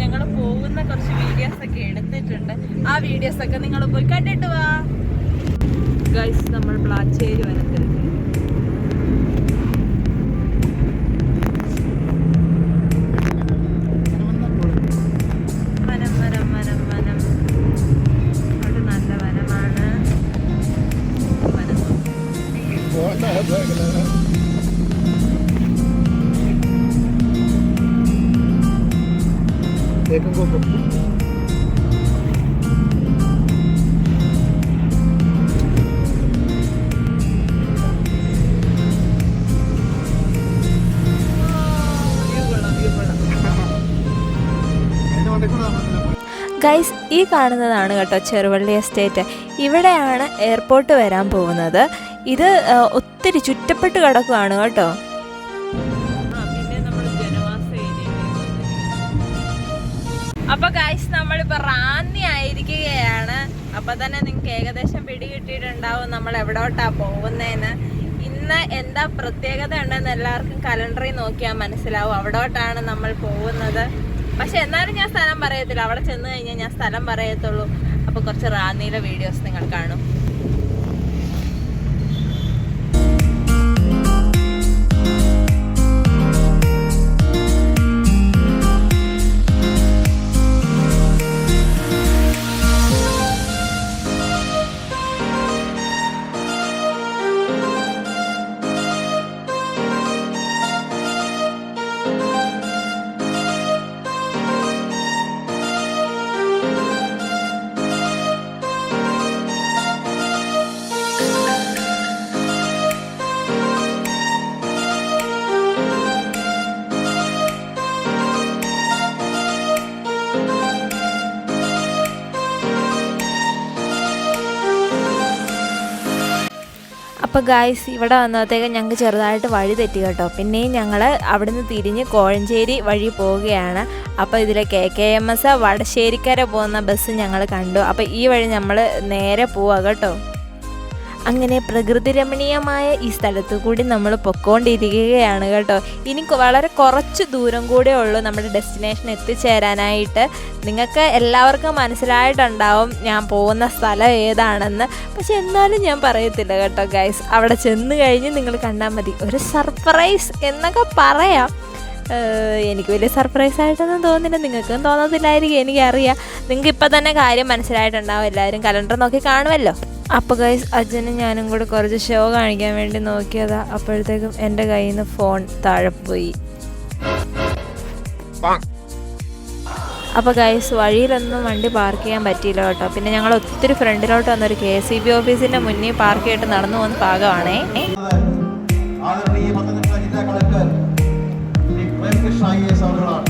ഞങ്ങൾ പോകുന്ന കുറച്ച് വീഡിയോസ് ഒക്കെ എടുത്തിട്ടുണ്ട്. ആ വീഡിയോസ് ഒക്കെ നിങ്ങൾ പോയി കണ്ടിട്ട് വാ. ഗൈസ് നമ്മൾ പ്ലാച്ചേരി വനത്തിലെത്തി ഗൈസ് ഈ കാണുന്നതാണ് കേട്ടോ ചെറുവള്ളി എസ്റ്റേറ്റ്. ഇവിടെയാണ് എയർപോർട്ട് വരാൻ പോകുന്നത്. ഇത് ഒത്തിരി ചുറ്റപ്പെട്ട് കിടക്കുകയാണ് കേട്ടോ. അപ്പൊ ഗൈസ് നമ്മളിപ്പോ റാന്നി ആയിരിക്കുകയാണ്. അപ്പൊ തന്നെ നിങ്ങൾക്ക് ഏകദേശം പിടി കിട്ടിയിട്ടുണ്ടാവും നമ്മൾ എവിടോട്ടാ പോകുന്നതെന്ന് ഇന്ന് എന്താ പ്രത്യേകത ഉണ്ടെന്ന് എല്ലാവർക്കും കലണ്ടറിൽ നോക്കിയാൽ മനസ്സിലാവും. അവിടോട്ടാണ് നമ്മൾ പോകുന്നത്. പക്ഷെ എന്നാലും ഞാൻ സ്ഥലം പറയത്തില്ല. അവിടെ ചെന്ന് കഴിഞ്ഞാൽ ഞാൻ സ്ഥലം പറയത്തുള്ളൂ. അപ്പൊ കുറച്ച് റാന്നിയിലെ വീഡിയോസ് നിങ്ങൾ കാണും. അപ്പോൾ ഗായ്സ് ഇവിടെ വന്നപ്പോഴത്തേക്കും ഞങ്ങൾക്ക് ചെറുതായിട്ട് വഴി തെറ്റി കേട്ടോ. പിന്നെയും ഞങ്ങൾ അവിടുന്ന് തിരിഞ്ഞ് കോഴഞ്ചേരി വഴി പോവുകയാണ്. അപ്പോൾ ഇതിലെ K K M S Vadasserikkara പോകുന്ന ബസ് ഞങ്ങൾ കണ്ടു. അപ്പോൾ ഈ വഴി നമ്മൾ നേരെ പോവുക കേട്ടോ. അങ്ങനെ പ്രകൃതി രമണീയമായ ഈ സ്ഥലത്തു കൂടി നമ്മൾ പൊക്കോണ്ടിരിക്കുകയാണ് കേട്ടോ. ഇനി വളരെ കുറച്ച് ദൂരം കൂടെ ഉള്ളൂ നമ്മുടെ ഡെസ്റ്റിനേഷൻ എത്തിച്ചേരാനായിട്ട്. നിങ്ങൾക്ക് എല്ലാവർക്കും മനസ്സിലായിട്ടുണ്ടാവും ഞാൻ പോകുന്ന സ്ഥലം ഏതാണെന്ന്. പക്ഷെ എന്നാലും ഞാൻ പറയത്തില്ല കേട്ടോ ഗൈസ് അവിടെ ചെന്ന് കഴിഞ്ഞ് നിങ്ങൾ കണ്ടാൽ മതി. ഒരു സർപ്രൈസ് എന്നൊക്കെ പറയാം. എനിക്ക് വലിയ സർപ്രൈസ് ആയിട്ടൊന്നും തോന്നുന്നില്ല. നിങ്ങൾക്കും തോന്നത്തില്ലായിരിക്കും എനിക്കറിയാം. നിങ്ങൾക്ക് ഇപ്പം തന്നെ കാര്യം മനസ്സിലായിട്ടുണ്ടാവും. എല്ലാവരും കലണ്ടർ നോക്കി കാണുമല്ലോ. അപ്പോൾ ഗൈസ് അച്ഛനും ഞാനും കൂടെ കുറച്ച് ഷോ കാണിക്കാൻ വേണ്ടി നോക്കിയതാ. അപ്പോഴത്തേക്കും എന്റെ കയ്യിൽ നിന്ന് ഫോൺ താഴെ പോയി. അപ്പോൾ ഗൈസ് വഴിയിലൊന്നും വണ്ടി പാർക്ക് ചെയ്യാൻ പറ്റിയില്ല കേട്ടോ. പിന്നെ ഞങ്ങൾ ഒത്തിരി ഫ്രണ്ടിലോട്ട് വന്നൊരു കെ സി ബി ഓഫീസിന്റെ മുന്നിൽ പാർക്ക് ചെയ്തിട്ട് നടന്നു പോകുന്ന ഭാഗമാണേ. ആദരണീയ പത്തനംതിട്ട ജില്ലാ collector Shri Prem Krishna I S അവരുകളാണ്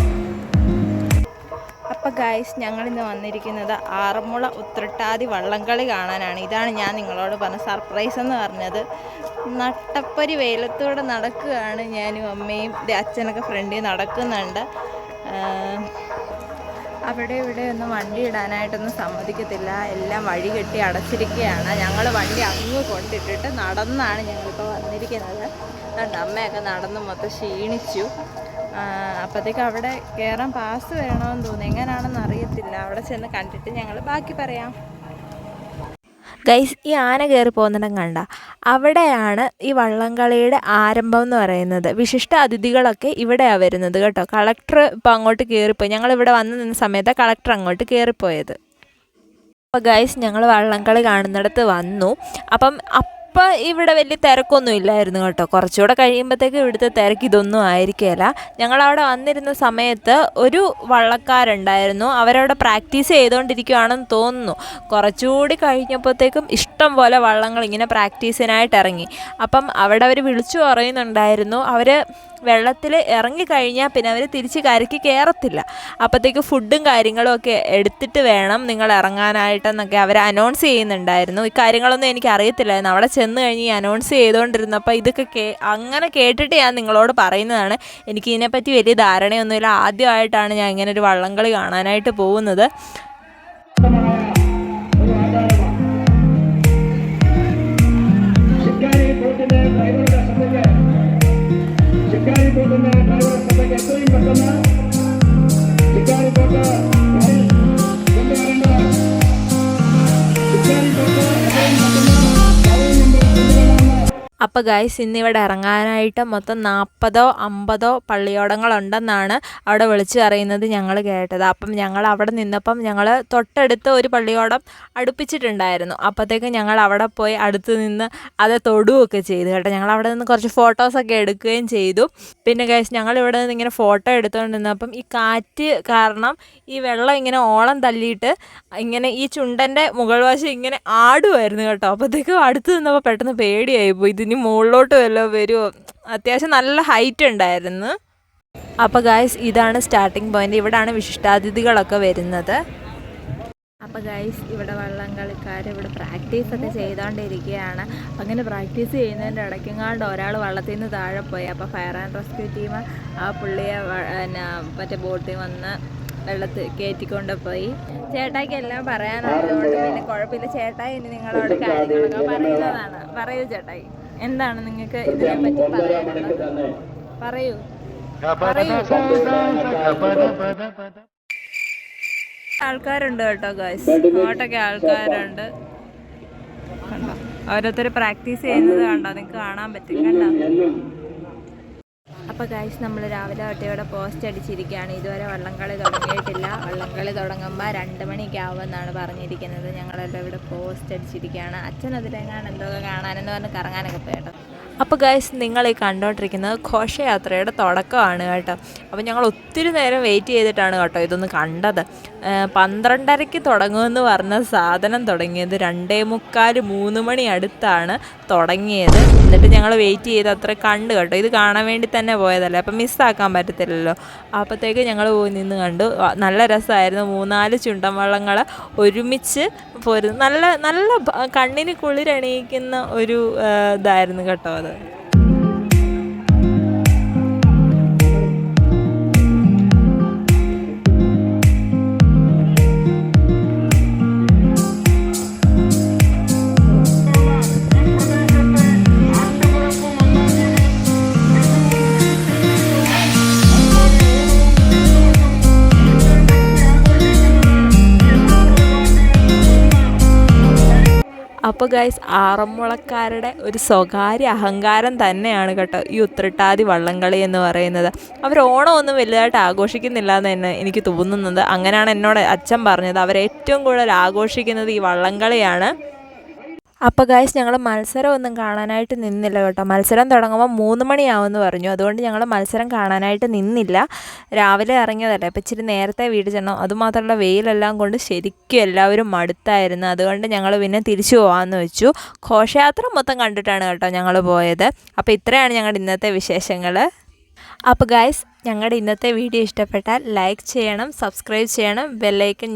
അപ്പോൾ ഗൈസ് ഞങ്ങളിന്ന് വന്നിരിക്കുന്നത് ആറന്മുള ഉത്രട്ടാതി വള്ളംകളി കാണാനാണ്. ഇതാണ് ഞാൻ നിങ്ങളോട് പറഞ്ഞ സർപ്രൈസ് എന്ന് പറഞ്ഞത്. നട്ടപ്പരി വെയിലത്തൂടെ നടക്കുകയാണ് ഞാനും അമ്മയും അച്ഛനൊക്കെ ഫ്രണ്ടിൽ നടക്കുന്നുണ്ട്. അവിടെ ഇവിടെ ഒന്നും വണ്ടി ഇടാനായിട്ടൊന്നും സമ്മതിക്കത്തില്ല. എല്ലാം വഴി കെട്ടി അടച്ചിരിക്കുകയാണ്. ഞങ്ങൾ വണ്ടി അങ്ങ് കൊണ്ടിട്ടിട്ട് നടന്നാണ് ഞങ്ങളിപ്പോൾ വന്നിരിക്കുന്നത്. അമ്മയൊക്കെ നടന്ന് മൊത്തം ക്ഷീണിച്ചു. അപ്പോഴത്തേക്ക് അവിടെ കയറാൻ പാസ് വേണമെന്ന് തോന്നി. എങ്ങനെയാണെന്ന് അറിയത്തില്ല. അവിടെ ചെന്ന് കണ്ടിട്ട് ഞങ്ങൾ ബാക്കി പറയാം. ഗൈസ് ഈ ആന കയറി പോകുന്നിടം കണ്ട. അവിടെയാണ് ഈ വള്ളംകളിയുടെ ആരംഭം എന്ന് പറയുന്നത്. വിശിഷ്ട അതിഥികളൊക്കെ ഇവിടെയാണ് വരുന്നത് കേട്ടോ. കളക്ടർ ഇപ്പോൾ അങ്ങോട്ട് കയറിപ്പോയി ഞങ്ങൾ ഇവിടെ വന്ന് നിന്ന സമയത്ത് കളക്ടർ അങ്ങോട്ട് കയറിപ്പോയത് അപ്പോൾ ഗൈസ് ഞങ്ങൾ വള്ളംകളി കാണുന്നിടത്ത് വന്നു. അപ്പം അപ്പം ഇവിടെ വലിയ തിരക്കൊന്നും ഇല്ലായിരുന്നു കേട്ടോ. കുറച്ചുകൂടെ കഴിയുമ്പോഴത്തേക്ക് ഇവിടുത്തെ തിരക്ക് ഇതൊന്നും ആയിരിക്കില്ല ഞങ്ങളവിടെ വന്നിരുന്ന സമയത്ത് ഒരു വള്ളക്കാരുണ്ടായിരുന്നു. അവരവിടെ പ്രാക്ടീസ് ചെയ്തുകൊണ്ടിരിക്കുകയാണെന്ന് തോന്നുന്നു. കുറച്ചുകൂടി കഴിഞ്ഞപ്പോഴത്തേക്കും ഇഷ്ടം പോലെ വള്ളങ്ങൾ ഇങ്ങനെ പ്രാക്ടീസിനായിട്ട് ഇറങ്ങി അപ്പം അവിടെ അവർ വിളിച്ചു പറയുന്നുണ്ടായിരുന്നു. അവർ വെള്ളത്തിൽ ഇറങ്ങിക്കഴിഞ്ഞാൽ പിന്നെ അവർ തിരിച്ച് കരയ്ക്ക് കയറത്തില്ല അപ്പോഴത്തേക്ക് ഫുഡും കാര്യങ്ങളും ഒക്കെ എടുത്തിട്ട് വേണം നിങ്ങൾ ഇറങ്ങാനായിട്ടെന്നൊക്കെ അവർ അനൗൺസ് ചെയ്യുന്നുണ്ടായിരുന്നു. ഈ കാര്യങ്ങളൊന്നും എനിക്ക് അറിയത്തില്ലായിരുന്നു. അവിടെ ചെന്ന് കഴിഞ്ഞ് അനൗൺസ് ചെയ്തുകൊണ്ടിരുന്നപ്പോൾ ഇതൊക്കെ കേ അങ്ങനെ കേട്ടിട്ട് ഞാൻ നിങ്ങളോട് പറയുന്നതാണ്. എനിക്ക് ഇതിനെപ്പറ്റി വലിയ ധാരണയൊന്നുമില്ല. ആദ്യമായിട്ടാണ് ഞാൻ ഇങ്ങനെ ഒരു വള്ളംകളി കാണാനായിട്ട് പോകുന്നത്. ঘটনা আপনারা সবাই এতই ঘটনা അപ്പോൾ ഗൈസ് ഇന്നിവിടെ ഇറങ്ങാനായിട്ട് മൊത്തം നാൽപ്പതോ അമ്പതോ പള്ളിയോടങ്ങളുണ്ടെന്നാണ് അവിടെ വിളിച്ചു പറയുന്നത് ഞങ്ങൾ കേട്ടത്. അപ്പം ഞങ്ങൾ അവിടെ നിന്നപ്പം ഞങ്ങൾ തൊട്ടടുത്ത് ഒരു പള്ളിയോടം അടുപ്പിച്ചിട്ടുണ്ടായിരുന്നു. അപ്പോഴത്തേക്ക് ഞങ്ങൾ അവിടെ പോയി അടുത്ത് നിന്ന് അത് തൊടുകയൊക്കെ ചെയ്തു കേട്ടോ. ഞങ്ങൾ അവിടെ നിന്ന് കുറച്ച് ഫോട്ടോസൊക്കെ എടുക്കുകയും ചെയ്തു. പിന്നെ ഗൈസ് ഞങ്ങൾ ഇവിടെ നിന്ന് ഇങ്ങനെ ഫോട്ടോ എടുത്തുകൊണ്ട് നിന്നപ്പം ഈ കാറ്റ് കാരണം ഈ വെള്ളം ഇങ്ങനെ ഓളം തല്ലിയിട്ട് ഇങ്ങനെ ഈ ചുണ്ടന്റെ മുകൾ വശം ഇങ്ങനെ ആടുമായിരുന്നു കേട്ടോ. അപ്പോഴത്തേക്കും അടുത്ത് നിന്നപ്പോൾ പെട്ടെന്ന് പേടിയായി പോയി. ഇതിന് മുകളിലോട്ട് വല്ലോ വരുമോ അത്യാവശ്യം നല്ല ഹൈറ്റ് ഉണ്ടായിരുന്നു. അപ്പോൾ ഗായ്സ് ഇതാണ് സ്റ്റാർട്ടിംഗ് പോയിന്റ് ഇവിടാണ് വിശിഷ്ടാതിഥികളൊക്കെ വരുന്നത്. അപ്പോൾ ഗൈസ് ഇവിടെ വള്ളം കളിക്കാർ ഇവിടെ പ്രാക്ടീസ് ഒക്കെ ചെയ്തുകൊണ്ടിരിക്കുകയാണ് അങ്ങനെ പ്രാക്ടീസ് ചെയ്യുന്നതിന്റെ ഇടയ്ക്കെങ്ങാണ്ട് ഒരാൾ വള്ളത്തിൽ നിന്ന് താഴെ പോയി. അപ്പോൾ ഫയർ ആൻഡ് റെസ്ക്യൂ ടീം ആ പുള്ളിയെ പിന്നെ മറ്റേ ബോട്ടിൽ വന്ന് വെള്ളത്തിൽ കയറ്റിക്കൊണ്ട് പോയി. ചേട്ടായിക്ക് എല്ലാം പറയാനുള്ളതുകൊണ്ട് പിന്നെ കുഴപ്പമില്ല. ചേട്ടായി ഇനി നിങ്ങളോട് കാര്യങ്ങളൊക്കെ പറയുന്നതാണ്. പറയൂ ചേട്ടായി. എന്താണ് നിങ്ങൾക്ക് ഇതിനെ പറ്റി പറയാനുള്ളത്? പറയൂ. പറയൂ. ആൾക്കാരുണ്ട് കേട്ടോ ഗൈസ് അങ്ങോട്ടൊക്കെ ആൾക്കാരുണ്ട്. കണ്ടോ? ഓരോരുത്തർ പ്രാക്ടീസ് ചെയ്യുന്നത് കണ്ടോ? നിങ്ങൾക്ക് കാണാൻ പറ്റും. കണ്ടോ? അപ്പോൾ ഗൈസ് നമ്മൾ രാവിലെ തൊട്ട് ഇവിടെ പോസ്റ്റ് അടിച്ചിരിക്കുകയാണ്. ഇതുവരെ വള്ളംകളി തുടങ്ങിയിട്ടില്ല. വള്ളംകളി തുടങ്ങുമ്പോൾ രണ്ട് മണിയൊക്കെ ആവുമെന്നാണ് പറഞ്ഞിരിക്കുന്നത്. ഞങ്ങളെല്ലാം ഇവിടെ പോസ്റ്റ് അടിച്ചിരിക്കുകയാണ്. അച്ഛൻ അതിലെങ്ങാണ് എന്തൊക്കെ കാണാനെന്ന് പറഞ്ഞ് കറങ്ങാനൊക്കെ പോയിട്ടോ അപ്പോൾ ഗൈസ് നിങ്ങൾ ഈ കണ്ടുകൊണ്ടിരിക്കുന്നത് ഘോഷയാത്രയുടെ തുടക്കമാണ് കേട്ടോ. അപ്പോൾ ഞങ്ങൾ ഒത്തിരി നേരം വെയിറ്റ് ചെയ്തിട്ടാണ് കേട്ടോ ഇതൊന്ന് കണ്ടത്. പന്ത്രണ്ടരയ്ക്ക് തുടങ്ങുമെന്ന് പറഞ്ഞ സാധനം തുടങ്ങിയത് രണ്ടേ മുക്കാൽ മൂന്ന് മണി അടുത്താണ് തുടങ്ങിയത്. എന്നിട്ട് ഞങ്ങൾ വെയിറ്റ് ചെയ്ത് അത്ര കണ്ടു കേട്ടോ. ഇത് കാണാൻ വേണ്ടി തന്നെ പോയതല്ലേ അപ്പം മിസ്സാക്കാൻ പറ്റത്തില്ലല്ലോ. അപ്പോഴത്തേക്ക് ഞങ്ങൾ പോയി നിന്ന് കണ്ടു. നല്ല രസമായിരുന്നു. മൂന്നാൽ ചുണ്ടൻ വള്ളങ്ങൾ ഒരുമിച്ച് പോരുന്നു. നല്ല നല്ല കണ്ണിന് കുളിരണിയിക്കുന്ന ഒരു ഇതായിരുന്നു കേട്ടോ അത്. that. അപ്പോൾ ഗൈസ് ആറന്മുളക്കാരുടെ ഒരു സ്വകാര്യ അഹങ്കാരം തന്നെയാണ് കേട്ടോ ഈ ഉത്രട്ടാതി വള്ളംകളി എന്ന് പറയുന്നത്. അവർ ഓണമൊന്നും വലുതായിട്ട് ആഘോഷിക്കുന്നില്ല എന്ന് തന്നെ എനിക്ക് തോന്നുന്നത് അങ്ങനെയാണ് എന്നോട് അച്ഛൻ പറഞ്ഞത്. അവർ ഏറ്റവും കൂടുതൽ ആഘോഷിക്കുന്നത് ഈ വള്ളംകളിയാണ്. അപ്പോൾ ഗായ്സ് ഞങ്ങൾ മത്സരമൊന്നും കാണാനായിട്ട് നിന്നില്ല കേട്ടോ. മത്സരം തുടങ്ങുമ്പോൾ മൂന്ന് മണിയാവുമെന്ന് പറഞ്ഞു. അതുകൊണ്ട് ഞങ്ങൾ മത്സരം കാണാനായിട്ട് നിന്നില്ല. രാവിലെ ഇറങ്ങിയതല്ലേ. അപ്പോൾ ഇച്ചിരി നേരത്തെ വീട് ചെന്നു. അതുമാത്രമല്ല വെയിലെല്ലാം കൊണ്ട് ശരിക്കും എല്ലാവരും മടുത്തായിരുന്നു. അതുകൊണ്ട് ഞങ്ങൾ പിന്നെ തിരിച്ചു പോകാമെന്ന് വെച്ചു. ഘോഷയാത്ര മൊത്തം കണ്ടിട്ടാണ് കേട്ടോ ഞങ്ങൾ പോയത്. അപ്പോൾ ഇത്രയാണ് ഞങ്ങളുടെ ഇന്നത്തെ വിശേഷങ്ങൾ അപ്പോൾ ഗായ്സ് ഞങ്ങളുടെ ഇന്നത്തെ വീഡിയോ ഇഷ്ടപ്പെട്ടാൽ ലൈക്ക് ചെയ്യണം സബ്സ്ക്രൈബ് ചെയ്യണം ബെല്ലൈക്കൻ